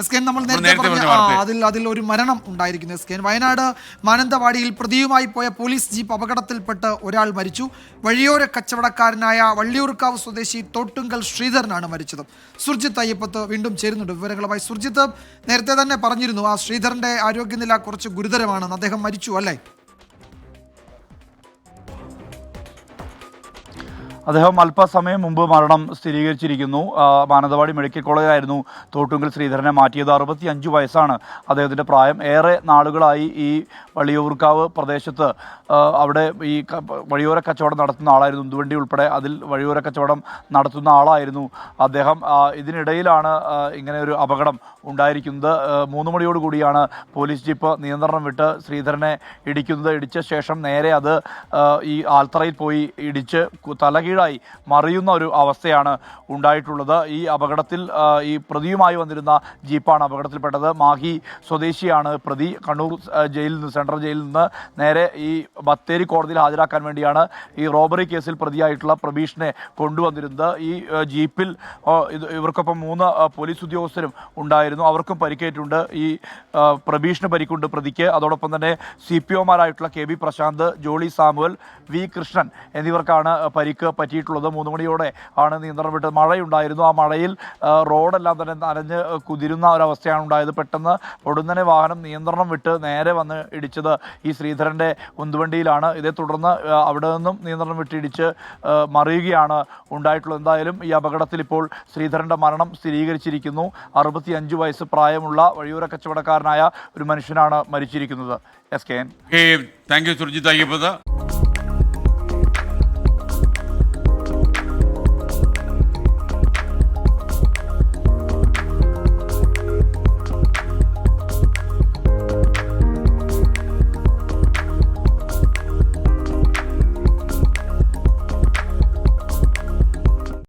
S K നമ്മൾ നേരത്തെ പറഞ്ഞ അതിൽ അതിൽ ഒരു മരണം ഉണ്ടായിരിക്കുന്നു എസ് കെ വയനാട് മാനന്തവാടിയിൽ പ്രതിയുമായി പോയ പോലീസ് ജീപ്പ് അപകടത്തിൽപ്പെട്ട് ഒരാൾ മരിച്ചു. വഴിയോര കച്ചവടക്കാരനായ വള്ളിയൂർക്കാവ് സ്വദേശി തോട്ടുങ്കൽ ശ്രീധരനാണ് മരിച്ചത്. സുർജിത്ത് അയ്യപ്പത്ത് വീണ്ടും ചേരുന്നുണ്ട് വിവരങ്ങളുമായി. സുർജിത്ത് നേരത്തെ തന്നെ പറഞ്ഞിരുന്നു ആ ശ്രീധരന്റെ ആരോഗ്യനില കുറച്ച് ഗുരുതരമാണെന്ന് അദ്ദേഹം മരിച്ചു അല്ലേ? അദ്ദേഹം അല്പസമയം മുമ്പ് മരണം സ്ഥിരീകരിച്ചിരിക്കുന്നു. മാനന്തവാടി മെഡിക്കൽ കോളേജിലായിരുന്നു തോട്ടുങ്കൽ ശ്രീധരനെ മാറ്റിയത്. അറുപത്തി അഞ്ച് വയസ്സാണ് അദ്ദേഹത്തിന്റെ പ്രായം. ഏറെ നാളുകളായി ഈ വള്ളിയൂർക്കാവ് പ്രദേശത്ത് അവിടെ ഈ വഴിയോര കച്ചവടം നടത്തുന്ന ആളായിരുന്നു ഉന്തുവണ്ടി ഉൾപ്പെടെ. അതിൽ വഴിയോര കച്ചവടം നടത്തുന്ന ആളായിരുന്നു അദ്ദേഹം. ഇതിനിടയിലാണ് ഇങ്ങനെ ഒരു അപകടം ഉണ്ടായിരിക്കുന്നത്. മൂന്ന് മണിയോട് കൂടിയാണ് പോലീസ് ജീപ്പ് നിയന്ത്രണം വിട്ട് ശ്രീധരനെ ഇടിക്കുന്നത്. ഇടിച്ച ശേഷം നേരെ അത് ഈ ആൽത്തറയിൽ പോയി ഇടിച്ച് തലകീഴായി മറിയുന്ന ഒരു അവസ്ഥയാണ് ഉണ്ടായിട്ടുള്ളത്. ഈ അപകടത്തിൽ ഈ പ്രതിയുമായി വന്നിരുന്ന ജീപ്പാണ് അപകടത്തിൽപ്പെട്ടത്. മാഹി സ്വദേശിയാണ് പ്രതി. കണ്ണൂർ ജയിലിൽ നിന്ന് സെൻട്രൽ ജയിലിൽ നിന്ന് നേരെ ഈ ബത്തേരി കോടതിയിൽ ഹാജരാക്കാൻ വേണ്ടിയാണ് ഈ റോബറി കേസിൽ പ്രതിയായിട്ടുള്ള പ്രബീഷിനെ കൊണ്ടുവന്നിരുന്നത്. ഈ ജീപ്പിൽ ഇവർക്കൊപ്പം മൂന്ന് പോലീസ് ഉദ്യോഗസ്ഥരും ഉണ്ടായിരുന്നു. അവർക്കും പരിക്കേറ്റുണ്ട്. ഈ പ്രബീഷിന് പരിക്കുണ്ട് പ്രതിക്ക്. അതോടൊപ്പം തന്നെ C P ഒമാരായിട്ടുള്ള K B Prashanth Jolly Samuel V Krishnan എന്നിവർക്കാണ് പരിക്ക് പറ്റിയിട്ടുള്ളത്. മൂന്ന് മണിയോടെ ആണ് നിയന്ത്രണം വിട്ടത്. മഴയുണ്ടായിരുന്നു. ആ മഴയിൽ റോഡെല്ലാം തന്നെ നനഞ്ഞ് കുതിരുന്ന ഒരവസ്ഥയാണ് ഉണ്ടായത്. പെട്ടെന്ന് ഉടനെ വാഹനം നിയന്ത്രണം വിട്ട് നേരെ വന്ന് ഇടിച്ചത് ഈ ശ്രീധരന്റെ ഉന്തുവണ്ടിയിലാണ്. ഇതേ തുടർന്ന് അവിടെ നിന്നും നിയന്ത്രണം വിട്ടിടിച്ച് മറിയുകയാണ് ഉണ്ടായിട്ടുള്ളത്. എന്തായാലും ഈ അപകടത്തിൽ ഇപ്പോൾ ശ്രീധരന്റെ മരണം സ്ഥിരീകരിച്ചിരിക്കുന്നു. അറുപത്തി അഞ്ച് വയസ്സ് പ്രായമുള്ള വഴിയൂര കച്ചവടക്കാരനായ ഒരു മനുഷ്യനാണ് മരിച്ചിരിക്കുന്നത്. S K N. Thank you Surjith